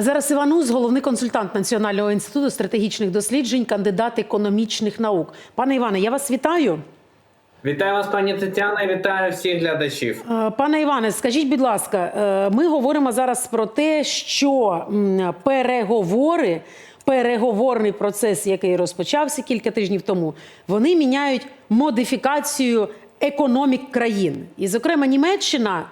Зараз Іван Уз, головний консультант Національного інституту стратегічних досліджень, кандидат економічних наук. Пане Іване, я вас вітаю. Вітаю вас, пані Тетяна, і вітаю всіх глядачів. Е, Пане Іване, скажіть, будь ласка, е, ми говоримо зараз про те, що переговори, переговорний процес, який розпочався кілька тижнів тому, вони міняють модифікацію економік країн. І, зокрема, Німеччина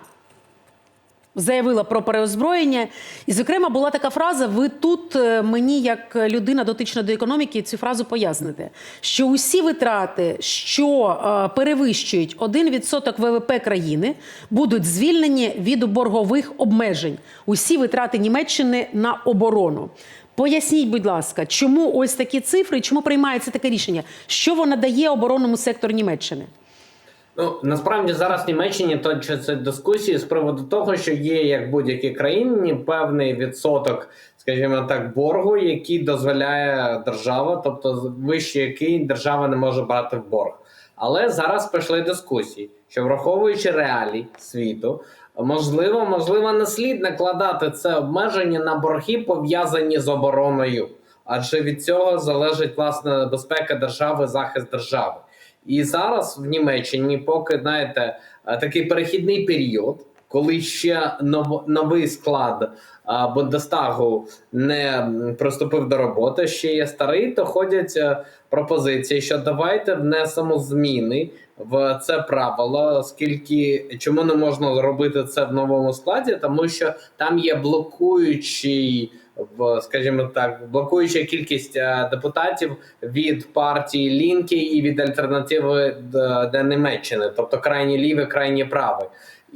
заявила про переозброєння. І, зокрема, була така фраза: ви тут е, мені, як людина дотична до економіки, цю фразу поясните, що усі витрати, що е, перевищують 1% ВВП країни, будуть звільнені від боргових обмежень. Усі витрати Німеччини на оборону. Поясніть, будь ласка, чому ось такі цифри, чому приймається таке рішення? Що воно дає оборонному сектору Німеччини? Ну насправді зараз в Німеччині точаться дискусії з приводу того, що є як в будь-якій країні певний відсоток, скажімо так, боргу, який дозволяє держава, тобто вище який держава не може брати в борг. Але зараз пішли дискусії, що враховуючи реалії світу, можливо, можливо, не слід накладати це обмеження на борги, пов'язані з обороною, адже від цього залежить власне безпека держави, захист держави. І зараз в Німеччині, поки знаєте, е, такий перехідний період, коли ще нов, новий склад Бундестагу не приступив до роботи, ще є старий, то ходять е, пропозиції, що давайте внесемо зміни в це правило, оскільки чому не можна зробити це в новому складі, тому що там є блокуючий. Скажімо так, блокуюча кількість е, депутатів від партії Лінки і від альтернативи д- для Німеччини, тобто крайні ліві, крайні праві.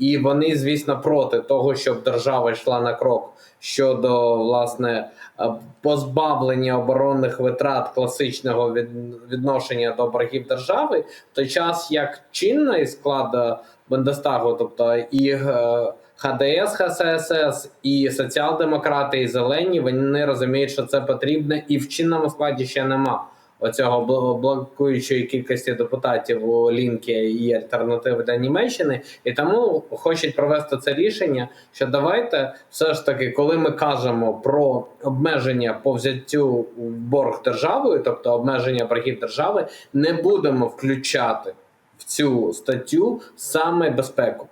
І вони, звісно, проти того, щоб держава йшла на крок щодо власне е, позбавлення оборонних витрат класичного від, відношення до боргів держави, в той час як чинний склад е, Бундестагу, тобто і е, ХДС, ХСС, і соціал-демократи, і зелені, вони розуміють, що це потрібно, і в чинному складі ще нема оцього бл- блокуючої кількості депутатів у Лінкі і альтернативи для Німеччини, і тому хочуть провести це рішення. Що давайте все ж таки, коли ми кажемо про обмеження по взяттю борг державою, тобто обмеження боргів держави, не будемо включати в цю статтю саме безпеку.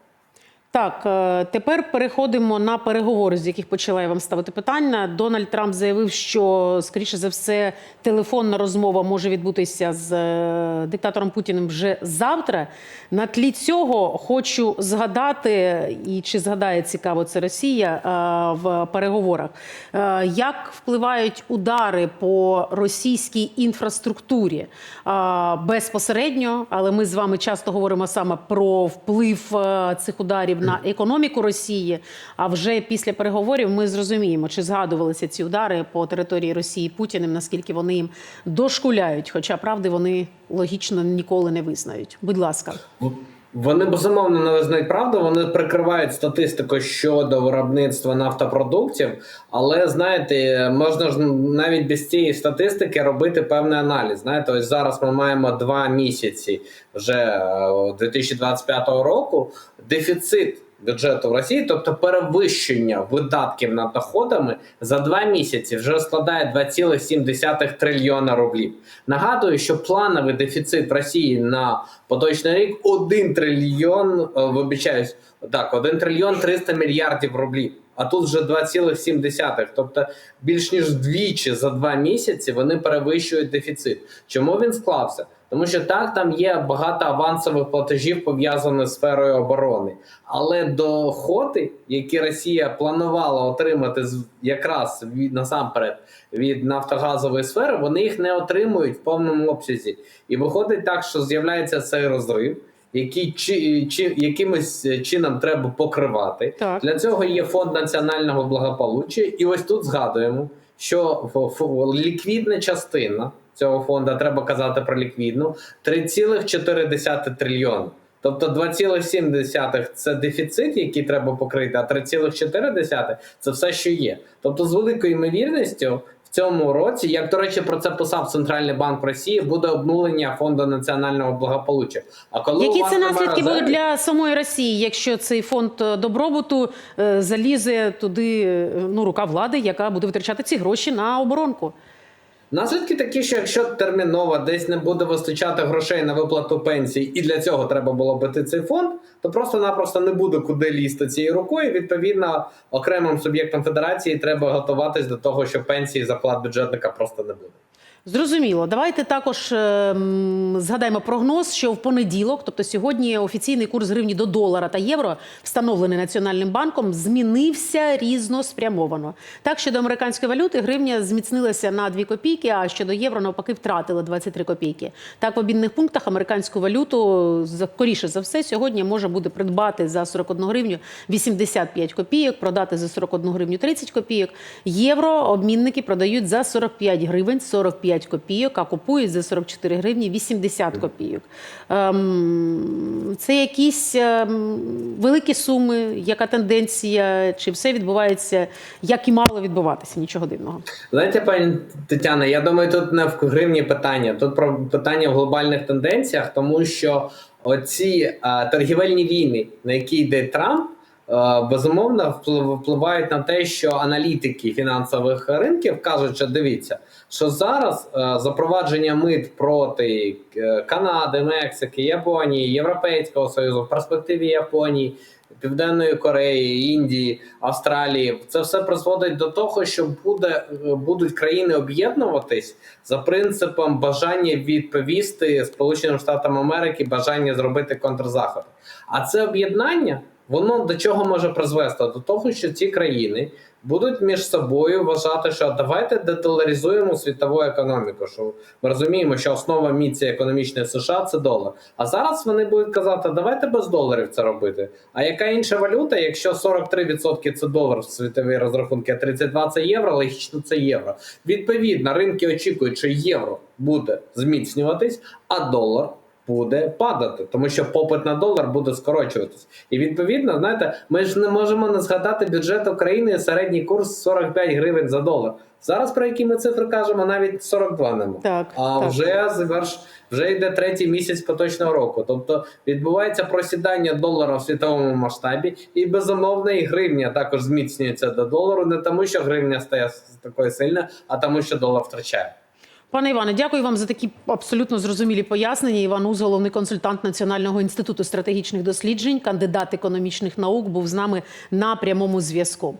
Так, е, тепер переходимо на переговори, з яких почала я вам ставити питання. Дональд Трамп заявив, що скоріше за все телефонна розмова може відбутися з е, диктатором Путіним вже завтра. На тлі цього хочу згадати, і чи згадає цікаво це Росія е, в переговорах, як впливають удари по російській інфраструктурі безпосередньо, але ми з вами часто говоримо саме про вплив цих ударів на економіку Росії. А вже після переговорів ми зрозуміємо, чи згадувалися ці удари по території Росії Путіним, наскільки вони їм дошкуляють. Хоча правди вони логічно ніколи не визнають. Будь ласка. Вони безумовно не визнають правду. Вони прикривають статистику щодо виробництва нафтопродуктів, але знаєте, можна ж навіть без цієї статистики робити певний аналіз. Знаєте, ось зараз ми маємо два місяці вже е, 2025 року. Дефіцит бюджету Росії, тобто перевищення видатків над доходами за два місяці вже складає 2,7 трильйона рублів. Нагадую, що плановий дефіцит Росії на поточний рік 1 трильйон, е, вибачаюсь, так, 1 трильйон 300 мільярдів рублів. А тут вже 2,7. Тобто більш ніж вдвічі за два місяці вони перевищують дефіцит. Чому він склався? Тому що так, там є багато авансових платежів пов'язаних з сферою оборони, але доходи, які Росія планувала отримати якраз від насамперед від нафтогазової сфери, вони їх не отримують в повному обсязі. І виходить так, що з'являється цей розрив, який чи, чи якимось чином треба покривати. Так. Для цього є фонд національного благополуччя, і ось тут згадуємо, що ліквідна частина цього фонду, треба казати про ліквідну, 3,4 трильйона. Тобто 2,7 це дефіцит, який треба покрити, а 3,4 це все, що є. Тобто, з великою ймовірністю, в цьому році, як до речі, про це писав Центральний банк Росії, буде обнулення фонду національного благополуччя. А коли Які це наслідки будуть для самої Росії, якщо цей фонд е, добробуту е, залізе туди е, ну, рука влади, яка буде витрачати ці гроші на оборонку? Наслідки такі, що якщо терміново десь не буде вистачати грошей на виплату пенсій, і для цього треба було бити цей фонд, то просто-напросто не буде куди лізти цією рукою. Відповідно, окремим суб'єктам федерації треба готуватись до того, що пенсії зарплат бюджетника просто не буде. Зрозуміло. Давайте також ем, згадаємо прогноз, що в понеділок, тобто сьогодні, офіційний курс гривні до долара та євро, встановлений Національним банком, змінився різноспрямовано. Так, щодо американської валюти, гривня зміцнилася на 2 копійки, а щодо євро навпаки втратила 23 копійки. Так, в обмінних пунктах американську валюту скоріше за все сьогодні може буде придбати за 41 гривню 85 копійок, продати за 41 гривню 30 копійок. Євро обмінники продають за 45 гривень 45 копійок, а купують за 44 гривні 80 копійок. Ем, це якісь ем, великі суми, яка тенденція, чи все відбувається, як і мало відбуватися, нічого дивного. Знаєте, пані Тетяна, я думаю, тут не в гривні питання, тут про питання в глобальних тенденціях, тому що оці а, торгівельні війни, на які йде Трамп, е, безумовно вплив- впливають на те, що аналітики фінансових ринків кажуть, що дивіться, що зараз е, запровадження мит проти е, Канади, Мексики, Японії, Європейського Союзу в перспективі Японії. Південної Кореї, Індії, Австралії це все призводить до того, що буде е, будуть країни об'єднуватись за принципом бажання відповісти Сполученим Штатам Америки, бажання зробити контрзаходи. А це об'єднання воно до чого може призвести? До того, що ці країни будуть між собою вважати, що давайте деталаризуємо світову економіку. Що ми розуміємо, що основа міці економічної США це долар. А зараз вони будуть казати, давайте без доларів це робити. А яка інша валюта? Якщо 43% це долар в світовій розрахунки, а 32% це євро, логічно це євро. Відповідно, ринки очікують, що євро буде зміцнюватись, а долар. Буде падати, тому що попит на долар буде скорочуватись. І відповідно, знаєте, ми ж не можемо не згадати бюджет України середній курс 45 гривень за долар. Зараз про які ми цифри кажемо, навіть 42 нема. Так, А так. вже заверш вже йде третій місяць поточного року. Тобто відбувається просідання долара в світовому масштабі, і безумовно і гривня також зміцнюється до долару, не тому, що гривня стає такою сильною, а тому, що долар втрачає. Пане Іване, дякую вам за такі абсолютно зрозумілі пояснення. Іван Уз, головний консультант Національного інституту стратегічних досліджень, кандидат економічних наук, був з нами на прямому зв'язку.